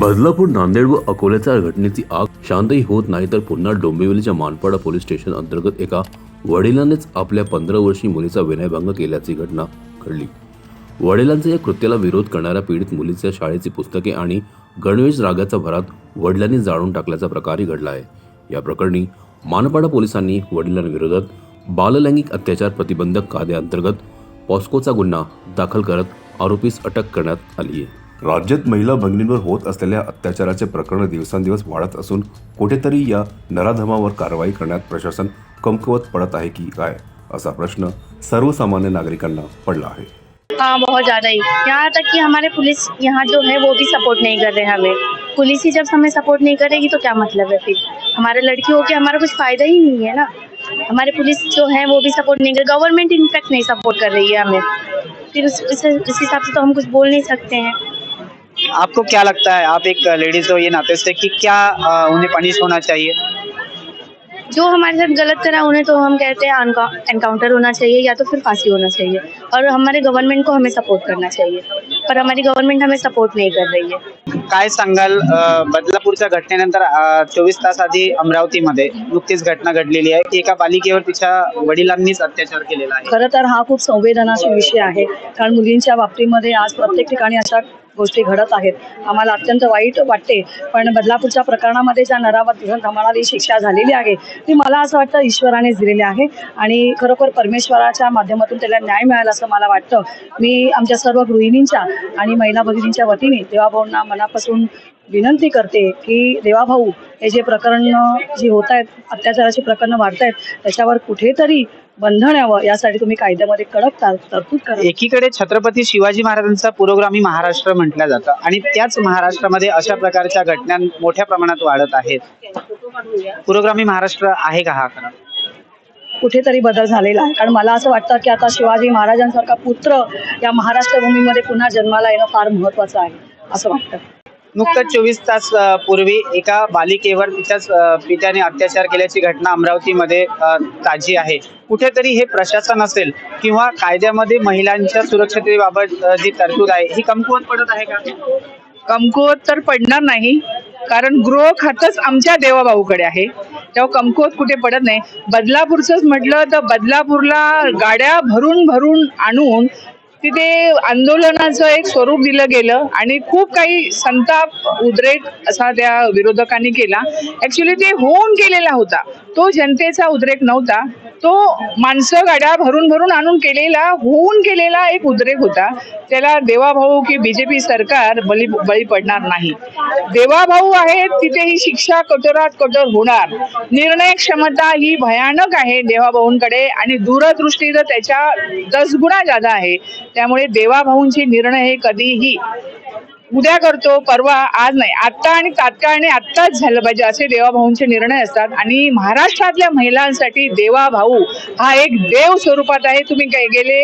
बदलापूर नांदेड व अकोल्याच्या घटनेची आग शांतही होत नाही तर पुन्हा डोंबिवलीच्या मानपाडा पोलीस स्टेशन अंतर्गत एका वडिलांनीच आपल्या पंधरा वर्षीय मुलीचा विनयभंग केल्याची घटना घडली. वडिलांच्या या कृत्याला विरोध करणाऱ्या पीडित मुलीच्या शाळेची पुस्तके आणि गणवेश रागाच्या भरात वडिलांनी जाळून टाकल्याचा प्रकारही घडला आहे. या प्रकरणी मानपाडा पोलिसांनी वडिलांविरोधात बाललैंगिक अत्याचार प्रतिबंधक कायद्याअंतर्गत पॉस्कोचा गुन्हा दाखल करत आरोपीस अटक करण्यात आली आहे. राज्यात महिला भगिनींवर होत असलेल्या अत्याचाराचे प्रकरण दिवसांदिवस वाढत असून कुठेतरी या नराधमावर कारवाई करण्यात प्रशासन कमकुवत पडत आहे की काय असा प्रश्न सर्वसामान्य नागरिकांना पडला आहे. हाँ हो बहुत ज़्यादा ही यहाँ तक कि हमारे पुलिस यहाँ जो है वो भी सपोर्ट नहीं कर रहे हमें। पुलिस ही जब हमें सपोर्ट नहीं करेगी तो क्या मतलब है फिर? हमारे लड़की हो के हमारा कुछ फ़ायदा ही नहीं है ना? हमारे पुलिस जो है वो भी सपोर्ट नहीं कर गवर्नमेंट इनफैक्ट नहीं सपोर्ट कर रही है हमें। फिर उस इस हिसाब से तो हम कुछ बोल नहीं सकते हैं। आपको क्या लगता है? आप एक लेडीज़ हो ये नाते से कि क्या उन्हें पनिश होना चाहिए? जो हमारे साथ गलत करा उन्हें तो हम कहते हैं एनकाउंटर होना चाहिए या तो फिर फांसी होना चाहिए। और हमारे गवर्नमेंट को हमें सपोर्ट करना चाहिए। पर हमारी गवर्नमेंट हमें सपोर्ट नहीं कर रही है। काय सांगाल बदलापूरच्या घटनेनंतर चोवीस तास आधी अमरावतीमध्ये नुकतीच घटना घडलेली आहे की एका बालिकेवर तिच्या वडिलांनीच अत्याचार केलेला आहे. खरं तर हा खूप संवेदनाशील विषय आहे. कारण मुलींच्या बाबतीमध्ये आज प्रत्येक ठिकाणी अशा गोष्टी घडत आहेत. आम्हाला अत्यंत वाईट वाटते. पण बदलापूरच्या प्रकरणामध्ये ज्या नरावर दिवस शिक्षा झालेली आहे ती मला असं वाटतं ईश्वरानेच दिलेली आहे. आणि खरोखर परमेश्वराच्या माध्यमातून त्याला न्याय मिळाला असं मला वाटतं. मी आमच्या सर्व गृहिणींच्या आणि महिला भगिनींच्या वतीने देवाभाऊंना मनापासून विनंती करते की देवाभाऊ हे जे प्रकरण जी होत आहेत अत्याचाराची प्रकरणं वाढत आहेत त्याच्यावर कुठेतरी बंधन यावं यासाठी तुम्ही कायद्यामध्ये कडक तर- तरतूद करा. एकीकडे छत्रपती शिवाजी महाराजांचा पुरोगामी महाराष्ट्र म्हटलं जातं आणि त्याच महाराष्ट्रामध्ये अशा प्रकारच्या घटना मोठ्या प्रमाणात वाढत आहेत. पुरोगामी महाराष्ट्र आहे का हा खरा? कुठेतरी बदल झालेला आहे. कारण मला असं वाटतं की आता शिवाजी महाराजांसारखा पुत्र या महाराष्ट्र भूमीमध्ये पुन्हा जन्माला येणं फार महत्वाचं आहे असं वाटतं. नुकतंच चोवीस तास पूर्वी एका बालिकेवर तिच्याच पित्याने अत्याचार केल्याची घटना अमरावतीमध्ये ताजी आहे. कुठेतरी हे प्रशासन असेल किंवा कायद्यामध्ये महिलांच्या सुरक्षतेबाबत जी तरतूद आहे ही कमकुवत पडत आहे का? कमकुवत तर पडणार नाही कारण गृह खातच आमच्या देवाभाऊकडे आहे. तेव्हा कमकुवत कुठे पडत नाही. बदलापूरचंच म्हटलं तर बदलापूरला गाड्या भरून भरून आणून तिथे आंदोलनाचं एक स्वरूप दिलं गेलं आणि खूप काही संताप उद्रेक असा त्या विरोधकांनी केला. ऍक्च्युली ते होऊन केलेला होता. तो जनतेचा उद्रेक नव्हता. तो माणसं गाड्या भरून भरून आणून केलेला होऊन केलेला एक उद्रेक होता. त्याला देवाभाऊ की बीजेपी सरकार बली बळी पडणार नाही. देवाभाऊ आहेत तिथे ही शिक्षा कठोरात कठोर होणार. निर्णय क्षमता ही भयानक आहे देवाभाऊंकडे आणि दूरदृष्टी तर त्याच्या दस गुणा जादा आहे. त्यामुळे देवाभाऊंचे निर्णय हे कधीही उद्या करतो परवा आज नाही. आत्ता आणि तात्काळने आत्ताच झालं पाहिजे असे देवाभाऊंचे निर्णय असतात. आणि महाराष्ट्रातल्या महिलांसाठी देवाभाऊ हा एक देव स्वरूपात आहे. तुम्ही काय गेले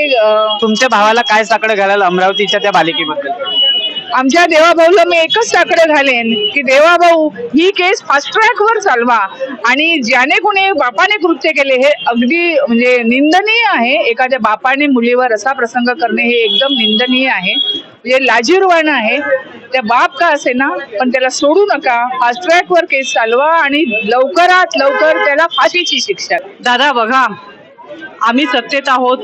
तुमच्या भावाला काय साकडं घालाल अमरावतीच्या त्या बालिकेबद्दल? आमच्या देवाभाऊला मी एकच टाकडे घालेन की देवाभाऊ ही केस फास्ट ट्रॅक वर चालवा. आणि ज्याने कोणी बापाने कृत्य केले हे अगदी म्हणजे निंदनीय आहे. एखाद्या बापाने मुलीवर असा प्रसंग करणे हे एकदम निंदनीय आहे. म्हणजे लाजीरवाणं आहे. त्या बाप का असे ना पण त्याला सोडू नका. फास्ट ट्रॅक वर केस चालवा आणि लवकरात लवकर त्याला फाशीची शिक्षा. दादा बघा आम्ही सत्तेत आहोत.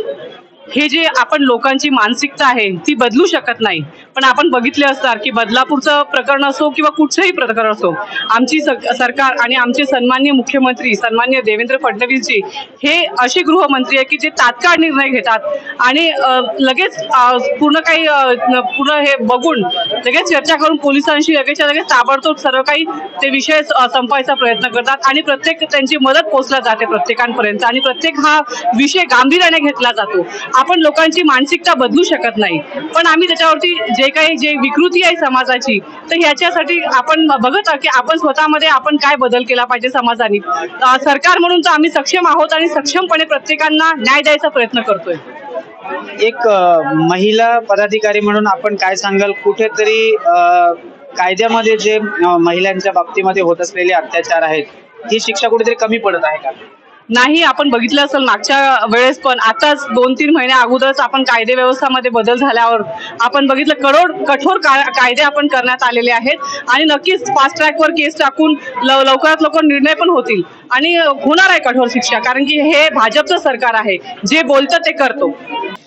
हे जे आपण लोकांची मानसिकता आहे ती बदलू शकत नाही. पण आपण बघितले असणार की बदलापूरचं प्रकरण असो किंवा कुठचंही प्रकरण असो आमची स- सरकार आणि आमचे सन्मान्य मुख्यमंत्री सन्मान्य देवेंद्र फडणवीसजी हे असे गृहमंत्री आहे की जे तात्काळ निर्णय घेतात आणि लगेच पूर्ण काही पूर्ण हे बघून लगेच चर्चा करून पोलिसांशी लगेचच्या लगेच ताबडतोब सर्व काही ते विषय अ, संपवायचा प्रयत्न करतात आणि प्रत्येक त्यांची मदत पोहोचला जाते प्रत्येकांपर्यंत आणि प्रत्येक हा विषय गांभीर्याने घेतला जातो. आपण लोकांची मानसिकता बदलू शकत नाही. पण आम्ही त्याच्यावरती जे काही जे विकृती आहे समाजाची तर ह्याच्यासाठी आपण बघत की आपण स्वतःमध्ये आपण काय बदल केला पाहिजे समाजाने. सरकार म्हणून तर आम्ही सक्षम आहोत आणि सक्षमपणे प्रत्येकांना न्याय द्यायचा प्रयत्न करतोय. एक महिला पदाधिकारी म्हणून आपण काय सांगाल? कुठेतरी कायद्यामध्ये जे महिलांच्या बाबतीमध्ये होत असलेले अत्याचार आहेत ही शिक्षा कुठेतरी कमी पडत आहे का? नाही आपण बघितलं असेल मागच्या वेळेस पण आताच दोन तीन महिन्या अगोदरच आपण कायदे व्यवस्थामध्ये बदल झाल्यावर आपण बघितलं करोड कठोर कायदे आपण करण्यात आलेले आहेत. आणि नक्कीच फास्ट ट्रॅकवर केस टाकून लव- लवकरात लवकर निर्णय पण होतील. आणि होणार आहे कठोर शिक्षा कारण की हे भाजपचं सरकार आहे. जे बोलतं ते करतो.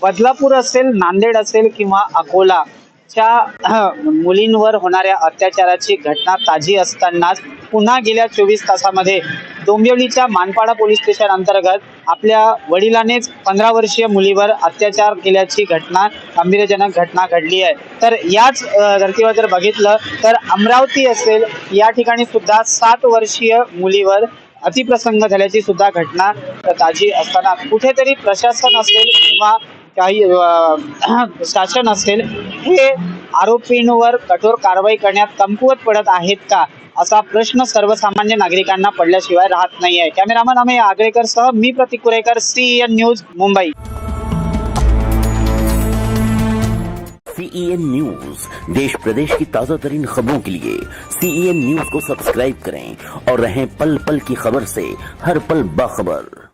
बदलापूर असेल नांदेड असेल किंवा अकोला च्या मुलींवर होणाऱ्या अत्याचाराची घटना ताजी असतानाच पुन्हा गेल्या चोवीस तासामध्ये डोंबिवलीच्या मानपाडा पोलीस स्टेशन अंतर्गत आपल्या वडिलानेच पंधरा वर्षीय मुलीवर अत्याचार केल्याची घटना गंभीरजनक घटना घडली आहे. तर याच धर्तीवर जर बघितलं तर अमरावती असेल या ठिकाणी सुद्धा सात वर्षीय मुलीवर अतिप्रसंग झाल्याची सुद्धा घटना ताजी असताना. कुठेतरी प्रशासन असेल किंवा काही शासन असेल हे आरोपींवर कठोर कारवाई करण्यात कमकुवत पडत आहेत का? असा प्रश्न सर्वसामान्य नागरिकांना पडल्याशिवाय राहत नाही आहे कॅमेरामन अमे आगरेकर सह मी Pratik Kurekar CN news Mumbai. CEN news देश प्रदेश की ताज़ा तरीन खबरों के लिए सीईएन न्यूज़ को सब्सक्राइब करें और रहें पल पल की खबर से हर पल बाखबर।